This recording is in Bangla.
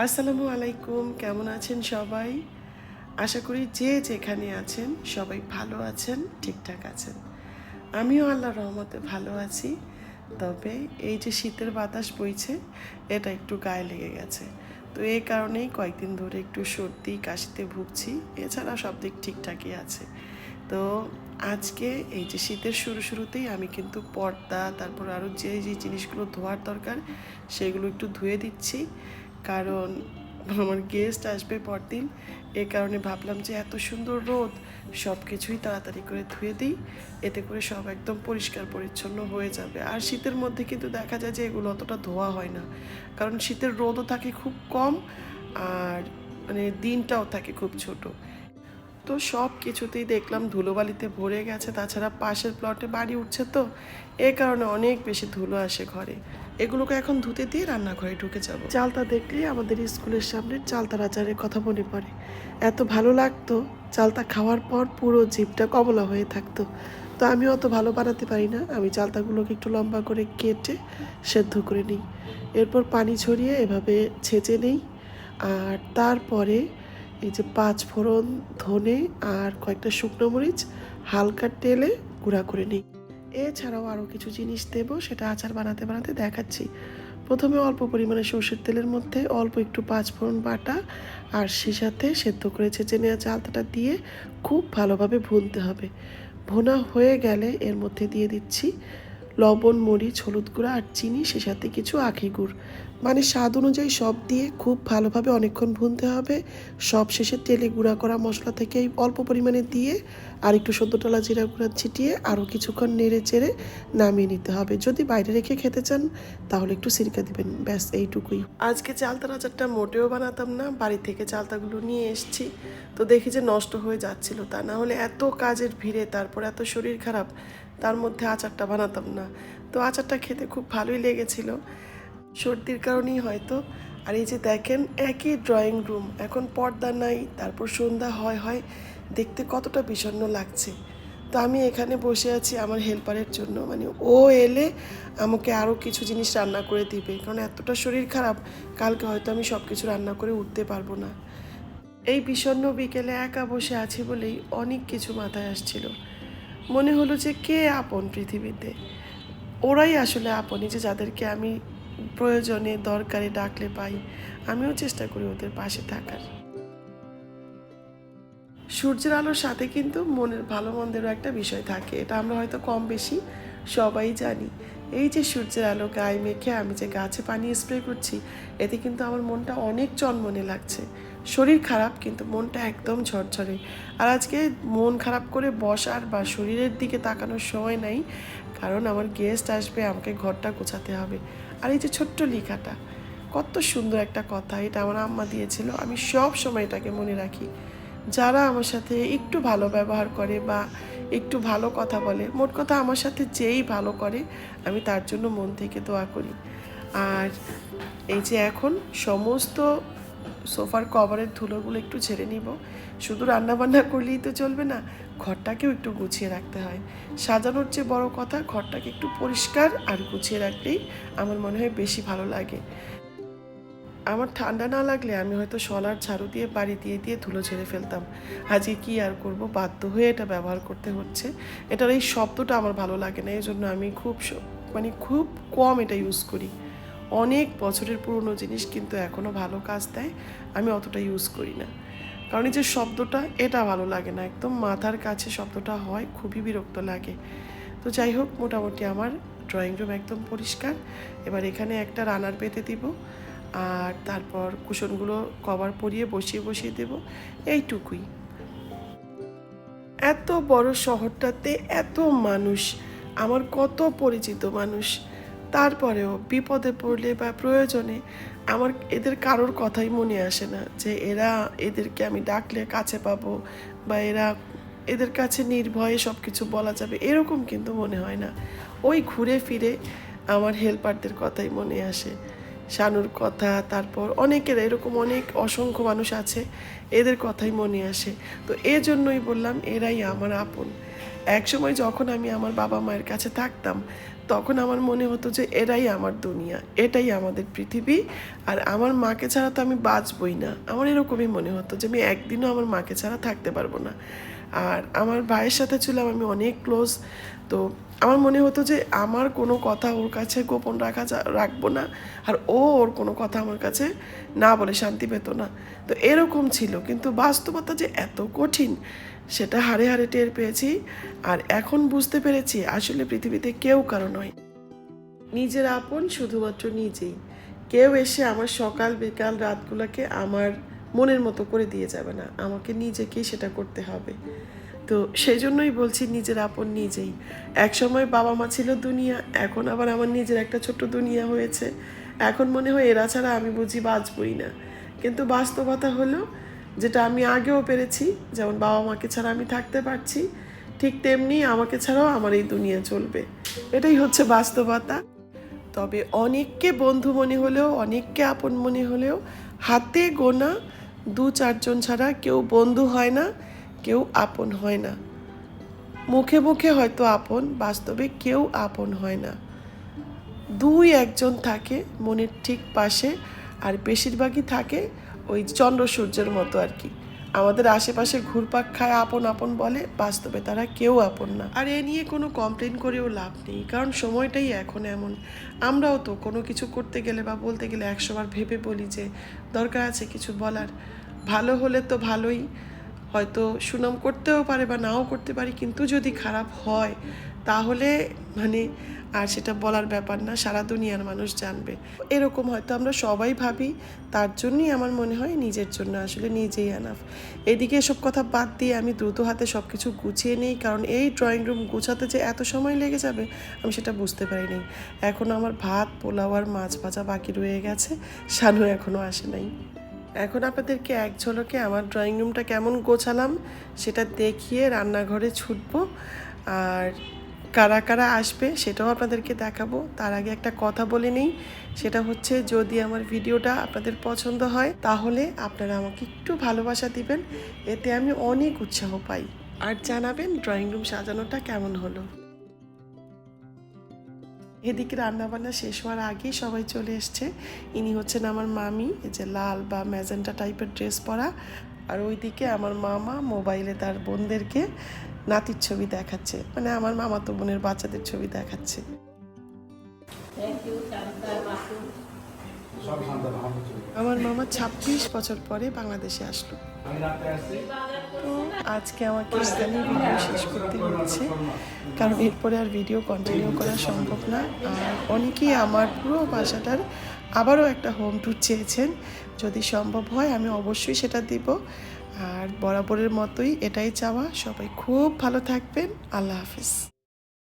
আসসালামু আলাইকুম, কেমন আছেন সবাই? আশা করি যে যেখানে আছেন সবাই ভালো আছেন, ঠিকঠাক আছেন। আমিও আল্লাহ রহমতে ভালো আছি। তবে এই যে শীতের বাতাস বইছে, এটা একটু গায়ে লেগে গেছে। তো এই কারণেই কয়েকদিন ধরে একটু সর্দি, কাশিতে ভুগছি এছাড়া সব দিক ঠিকঠাকই আছে। তো আজকে এই যে শীতের শুরু শুরুতেই আমি কিন্তু পর্দা, তারপর আরও যে যে জিনিসগুলো ধোয়ার দরকার, সেগুলো একটু ধুয়ে দিচ্ছি। কারণ আমার গেস্ট আসবে পরদিন। এ কারণে ভাবলাম যে এত সুন্দর রোদ সব কিছুই তাড়াতাড়ি করে ধুয়ে দিই। এতে করে সব একদম পরিষ্কার পরিচ্ছন্ন হয়ে যাবে। আর শীতের মধ্যে কিন্তু দেখা যায় যে এগুলো অতটা ধোয়া হয় না। কারণ শীতের রোদও থাকে খুব কম, আর মানে দিনটাও থাকে খুব ছোট। তো সব কিছুতেই দেখলাম ধুলোবালিতে ভরে গেছে। তাছাড়া পাশের প্লটে বাড়ি উঠছে তো। এ কারণে অনেক বেশি ধুলো আসে ঘরে। এগুলোকে এখন ধুতে দিয়ে রান্নাঘরে ঢুকে যাব। চালতা দেখলেই আমাদের স্কুলের সামনে চালতা রাজারের কথা মনে পড়ে। এত ভালো লাগতো চালতা খাওয়ার পর পুরো জিভটা কমলা হয়ে থাকতো। তো আমি অত ভালো বানাতে পারি না। আমি চালতাগুলোকে একটু লম্বা করে কেটে সেদ্ধ করে নিই। এরপর পানি ছড়িয়ে এভাবে ছেঁচে নিই। আর তারপরে এই যে পাঁচ ফোড়ন, ধনে আর কয়েকটা শুকনো মরিচ হালকা তেলে গুঁড়া করে নিই। এছাড়াও আরও কিছু জিনিস দেব, সেটা আচার বানাতে বানাতে দেখাচ্ছি। প্রথমে অল্প পরিমাণে সর্ষের তেলের মধ্যে অল্প একটু পাঁচ ফোড়ন বাটা আর সে সাথে সেদ্ধ করে ছেঁচে নেওয়া চালতাটা দিয়ে খুব ভালোভাবে ভুনতে হবে। ভোনা হয়ে গেলে এর মধ্যে দিয়ে দিচ্ছি লবণ, মরিচ, হলুদ গুঁড়া আর চিনি সে সাথে কিছু আখি গুড়। মানে স্বাদ অনুযায়ী সব দিয়ে খুব ভালোভাবে অনেকক্ষণ ভুনতে হবে। সব শেষে তেলে গুঁড়া করা মশলা থেকে অল্প পরিমাণে দিয়ে আর একটু সদ্য টলা জিরা গুঁড়া ছিটিয়ে আরও কিছুক্ষণ নেড়ে চেড়ে নামিয়ে নিতে হবে। যদি বাইরে রেখে খেতে চান, তাহলে একটু সিরকা দিবেন। ব্যাস, এইটুকুই। আজকে চালতা আচারটা মোটেও বানাতাম না, বাড়ি থেকে চালতাগুলো নিয়ে এসেছি। তো দেখি যে নষ্ট হয়ে যাচ্ছিল তা। না হলে এত কাজের ভিড়ে, তারপর এত শরীর খারাপ, তার মধ্যে আচারটা বানাতাম না। তো আচারটা খেতে খুব ভালোই লেগেছিল। সর্দির কারণেই হয়তো। আর এই যে দেখেন, একই ড্রয়িং রুম এখন পর্দা নাই, তারপর সন্ধ্যা, হয় হয়, দেখতে কতটা বিষণ্ণ লাগছে। তো আমি এখানে বসে আছি আমার হেল্পারের জন্য মানে ও এলে আমাকে আরও কিছু জিনিস রান্না করে দিবে, কারণ এতটা শরীর খারাপ, কালকে হয়তো আমি সব কিছু রান্না করে উঠতে পারব না। এই বিষণ্ণ বিকেলে একা বসে আছি বলেই অনেক কিছু মাথায় আসছিল। মনে হলো যে কে আপন পৃথিবীতে? ওরাই আসলে আপনই যে যাদেরকে আমি প্রয়োজনে দরকারে ডাকলে পাই। আমিও চেষ্টা করি ওদের পাশে থাকার। সূর্যের আলোর সাথে কিন্তু মনের ভালো মন্দেরও একটা বিষয় থাকে। এটা আমরা হয়তো কম বেশি সবাই জানি। এই যে সূর্যের আলো গায়ে মেখে আমি যে গাছে পানি স্প্রে করছি, এতে কিন্তু আমার মনটা অনেক চনমনে লাগছে। শরীর খারাপ, কিন্তু মনটা একদম ঝরঝরে। আর আজকে মন খারাপ করে বসার বা শরীরের দিকে তাকানোর সময় নাই, কারণ আমার গেস্ট আসবে, আমাকে ঘরটা গোছাতে হবে। আর এই যে ছোট্ট লেখাটা, কত সুন্দর একটা কথা এটা আমার আম্মা দিয়েছিল। আমি সব সময় এটাকে মনে রাখি। যারা আমার সাথে একটু ভালো ব্যবহার করে বা একটু ভালো কথা বলে, মোট কথা আমার সাথে যেই ভালো করে, আমি তার জন্য মন থেকে দোয়া করি। আর এই যে এখন সমস্ত সোফার কভারের ধুলোগুলো একটু ঝেড়ে নিব। শুধু রান্না বান্না করলেই তো চলবে না, ঘরটাকেও একটু গুছিয়ে রাখতে হয়। সাজানোর চেয়ে বড় কথা, ঘরটাকে একটু পরিষ্কার আর গুছিয়ে রাখলেই আমার মনে হয় বেশি ভালো লাগে। আমার ঠান্ডা না লাগলে আমি হয়তো সলার ঝাড়ু দিয়ে বাড়ি দিয়ে দিয়ে ধুলো ঝেড়ে ফেলতাম। আজকে কি আর করব? বাধ্য হয়ে এটা ব্যবহার করতে হচ্ছে। এটার এই শব্দটা আমার ভালো লাগে না এই জন্য আমি খুব মানে খুব কম এটা ইউজ করি। অনেক বছরের পুরনো জিনিস কিন্তু এখনও ভালো কাজ দেয়। আমি অতটা ইউজ করি না। কারণ এই যে শব্দটা, এটা ভালো লাগে না। একদম মাথার কাছে শব্দটা হয়, খুবই বিরক্ত লাগে। তো যাই হোক, মোটামুটি আমার ড্রয়িং রুম একদম পরিষ্কার। এবার এখানে একটা রানার পেতে দিব। আর তারপর কুশনগুলো কভার পরিয়ে বসিয়ে বসিয়ে দেব। এইটুকুই। এত বড় শহরটাতে এত মানুষ। আমার কত পরিচিত মানুষ। তারপরেও বিপদে পড়লে বা প্রয়োজনে আমার এদের কারোর কথাই মনে আসে না যে এরা এদেরকে আমি ডাকলে কাছে পাবো বা এরা এদের কাছে নির্ভয়ে সব কিছু বলা যাবে, এরকম কিন্তু মনে হয় না। ওই ঘুরে ফিরে আমার হেল্পারদের কথাই মনে আসে। শানুর কথা, তারপর অনেকের এরকম অনেক অসংখ্য মানুষ আছে, এদের কথাই মনে আসে। তো এজন্যই বললাম, এরাই আমার আপন। একসময় যখন আমি আমার বাবা মায়ের কাছে থাকতাম তখন আমার মনে হতো যে এরাই আমার দুনিয়া, এটাই আমাদের পৃথিবী। আর আমার মাকে ছাড়া তো আমি বাঁচবই না। আমার এরকমই মনে হতো যে আমি একদিনও আমার মাকে ছাড়া থাকতে পারব না। আর আমার ভাইয়ের সাথে ছিলাম আমি অনেক ক্লোজ তো আমার মনে হতো যে আমার কোনো কথা ওর কাছে গোপন রাখা রাখব না। আর ও ওর কোনো কথা আমার কাছে না বলে শান্তি পেত না। তো এরকম ছিল। কিন্তু বাস্তবতা যে এত কঠিন সেটা হারে হারে টের পেয়েছি আর এখন বুঝতে পেরেছি আসলে পৃথিবীতে কেউ কারও নয়। নিজের আপন শুধুমাত্র নিজেই। কেউ এসে আমার সকাল, বিকাল রাতগুলোকে আমার মনের মতো করে দিয়ে যাবে না। আমাকে নিজেকেই সেটা করতে হবে। তো সেই জন্যই বলছি নিজের আপন নিজেই। এক সময় বাবা মা ছিল দুনিয়া, এখন আবার আমার নিজের একটা ছোট্ট দুনিয়া হয়েছে। এখন মনে হয় এরা ছাড়া আমি বুঝি বাঁচবই না। কিন্তু বাস্তবতা হলো যেটা আমি আগেও পেরেছি, যেমন বাবা মাকে ছাড়া আমি থাকতে পারছি, ঠিক তেমনি আমাকে ছাড়াও আমার এই দুনিয়া চলবে। এটাই হচ্ছে বাস্তবতা। তবে অনেককে বন্ধু মনে হলেও, অনেককে আপন মনে হলেও, হাতে গোনা দু চারজন ছাড়া কেউ বন্ধু হয় না, কেউ আপন হয় না। মুখে মুখে হয়তো আপন, বাস্তবে কেউ আপন হয় না। দুই একজন থাকে মনের ঠিক পাশে, আর বেশিরভাগই থাকে ওই চন্দ্র সূর্যের মতো আর কি। আমাদের আশেপাশে ঘুরপাক খায় আপন আপন বলে, বাস্তবে তারা কেউ আপন না। আর এ নিয়ে কোনো কমপ্লেন করেও লাভ নেই, কারণ সময়টাই এখন এমন। আমরাও তো কোনো কিছু করতে গেলে বা বলতে গেলে একশোবার ভেবে বলি যে, দরকার আছে কিছু বলার। ভালো হলে তো ভালোই হয়তো সুনাম করতেও পারে বা নাও করতে পারি, কিন্তু যদি খারাপ হয়, তাহলে মানে আর সেটা বলার ব্যাপার না, সারা দুনিয়ার মানুষ জানবে। এরকম হয়তো আমরা সবাই ভাবি, তার জন্যই আমার মনে হয় নিজের জন্য আসলে নিজেই আনাফ এদিকে এসব কথা বাদ দিয়ে আমি দ্রুত হাতে সব কিছু গুছিয়ে নিই, কারণ এই ড্রয়িং রুম গুছাতে যে এত সময় লেগে যাবে, আমি সেটা বুঝতে পারিনি। এখনও আমার ভাত, পোলাও আর মাছ ভাজা বাকি রয়ে গেছে, শানু এখনও আসে নাই। এখন আপনাদেরকে এক ঝলকে আমার ড্রয়িং রুমটা কেমন গোছালাম সেটা দেখিয়ে রান্নাঘরে ছুটবো। আর কারা কারা আসবে সেটাও আপনাদেরকে দেখাবো। তার আগে একটা কথা বলে নিই, সেটা হচ্ছে যদি আমার ভিডিওটা আপনাদের পছন্দ হয়, তাহলে আপনারা আমাকে একটু ভালোবাসা দিবেন, এতে আমি অনেক উৎসাহ পাই। আর জানাবেন ড্রয়িং রুম সাজানোটা কেমন হলো। এদিকে রান্নাবান্না শেষ হওয়ার আগেই সবাই চলে এসছে। ইনি হচ্ছেন আমার মামি এই যে লাল বা ম্যাজেন্টা টাইপের ড্রেস পরা। আর ওইদিকে আমার মামা মোবাইলে তার বোনদেরকে নাতির ছবি দেখাচ্ছে। মানে আমার মামা তো বোনের বাচ্চাদের ছবি দেখাচ্ছে। আমার মামা ছাব্বিশ বছর পরে বাংলাদেশে আসলো। আমি রাতে আসছি। তো আজকে আমাকে এখানে ভিডিও শেষ করতে হচ্ছে। কারণ এরপরে আর ভিডিও কন্টিনিউ করা সম্ভব না। আর অনেকেই আমার পুরো বাসাটার আবারও একটা হোম ট্যুর চেয়েছেন। যদি সম্ভব হয় আমি অবশ্যই সেটা দিব। আর বরাবরের মতোই এটাই চাওয়া। সবাই খুব ভালো থাকবেন। আল্লাহ হাফিজ।